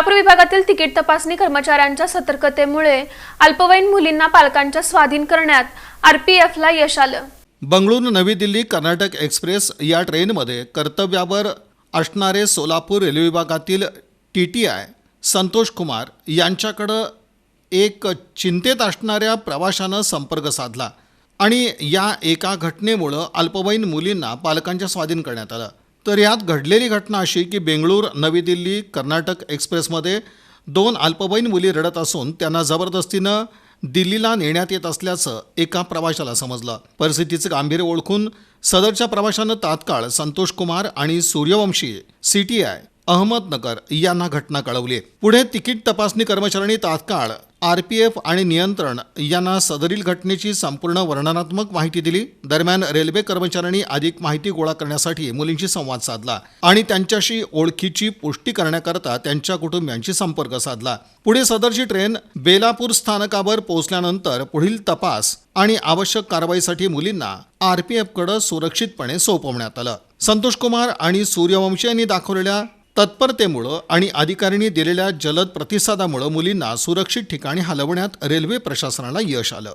सोलापूर विभागातील तिकीट तपासणी कर्मचाऱ्यांच्या सतर्कतेमुळे अल्पवयीन मुलींना पालकांच्या स्वाधीन करण्यात आरपीएफला यश आलं. बंगळुरू नवी दिल्ली कर्नाटक एक्सप्रेस या ट्रेनमध्ये कर्तव्यावर असणारे सोलापूर रेल्वे विभागातील T T I Santosh Kumar यांच्याकडं एक चिंतेत असणाऱ्या प्रवाशानं संपर्क साधला आणि या एका घटनेमुळं अल्पवयीन मुलींना पालकांच्या स्वाधीन करण्यात आलं. तर यात घडलेली घटना अशी की बेंगळूर नवी दिल्ली कर्नाटक एक्सप्रेसमध्ये दोन अल्पवयीन मुली रडत असून त्यांना जबरदस्तीनं दिल्लीला नेण्यात येत असल्याचं एका प्रवाशाला समजलं. परिस्थितीचं गांभीर्य ओळखून सदरच्या प्रवाशानं तात्काळ संतोष कुमार आणि Suryavanshi C T I Ahmednagar यांना घटना कळवली. पुढे तिकीट तपासणी कर्मचाऱ्यांनी तात्काळ आर पी एफ आणि नियंत्रण यांना सदरील घटनेची संपूर्ण वर्णनात्मक माहिती दिली. दरम्यान रेल्वे कर्मचाऱ्यांनी अधिक माहिती गोळा करण्यासाठी मुलींशी संवाद साधला आणि त्यांच्याशी ओळखीची पुष्टी करण्याकरता त्यांच्या कुटुंबियांशी संपर्क साधला. पुढे सदरची ट्रेन बेलापूर स्थानकावर पोहोचल्यानंतर पुढील तपास आणि आवश्यक कारवाईसाठी मुलींना आर पी एफकडे सुरक्षितपणे सोपवण्यात आलं. संतोष कुमार आणि सूर्यवंशी यांनी दाखवलेल्या तत्परतेमुळं आणि अधिकाऱ्यांनी दिलेल्या जलद प्रतिसादामुळं मुलींना सुरक्षित ठिकाणी हलवण्यात रेल्वे प्रशासनाला यश आलं.